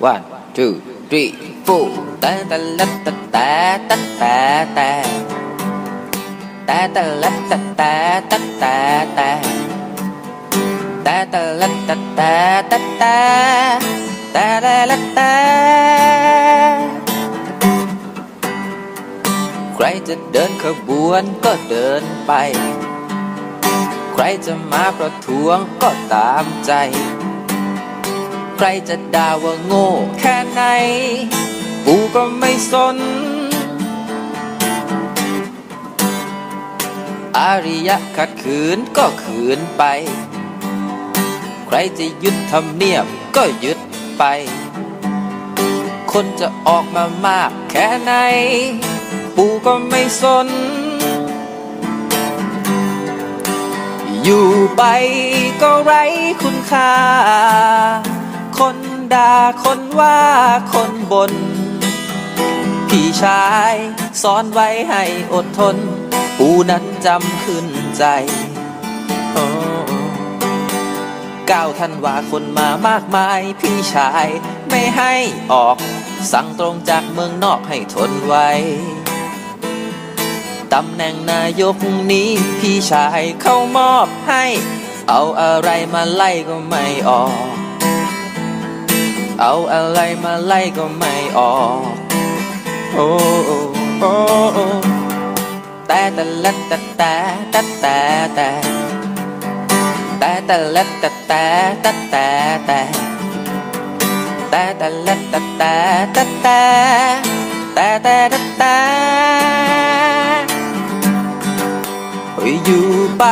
one two three four แต่แต่ละแต่แต่แต่แต่แต่แต่แต่ละแต่แต่แต่แต่แต่แต่แต่ละแต่แต่แต่แต่แต่แต่ละแต่ใครจะเดินขบวนก็เดินไป ใครจะมาประท้วงก็ตามใจ ใครจะด่าว่าโง่แค่ไหน กูก็ไม่สน อาริยะขัดขืนก็ขืนไป ใครจะยึดทำเนียบก็ยึดไป คนจะออกมามากแค่ไหนปูก็ไม่สน อยู่ไปก็ไร้คุณค่า ด่าคนว่าคนบน พี่ชายสอนไว้ให้อดทน ปูนั้นจำขึ้นใจโอ้ก้าวท่านว่าคนมามากมายพี่ชายไม่ให้ออก สั่งตรงจากเมืองนอกให้ทนไว้ตำแหน่งนายกนี้พี่ชายเขามอบให้ เอาอะไรมาไล่ก็ไม่ออก เอาอะไรมาไล่ก็ไม่ออกโอ้โอ้แต่แต่ละแต่แต่แต่แต่แต่แต่และแต่แต่แต่แต่แต่แต่แต่ละแต่แต่แต่แต่แต่แต่แต่อยู่ไป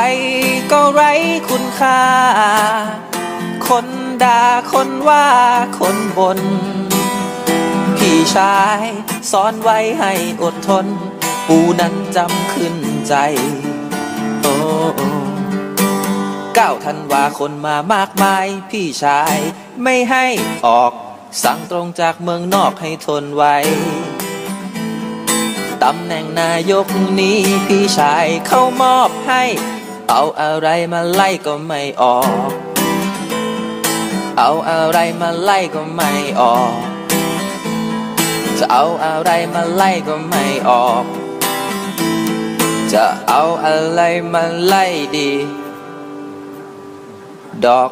ก็ไร้คุณค่า คนด่าคนว่าคนบน พี่ชายสอนไว้ให้อดทน ปูนั้นจำขึ้นใจ โอ้โอก้าวทันว่าคนมามากมาย พี่ชายไม่ให้ออก สั่งตรงจากเมืองนอกให้ทนไว้ตำแหน่งนายกนี้พี่ชายเขามอบให้ เอาอะไรมาไล่ก็ไม่ออก เอาอะไรมาไล่ก็ไม่ออก จะเอาอะไรมาไล่ก็ไม่ออก จะเอาอะไรมาไล่ดี ดอก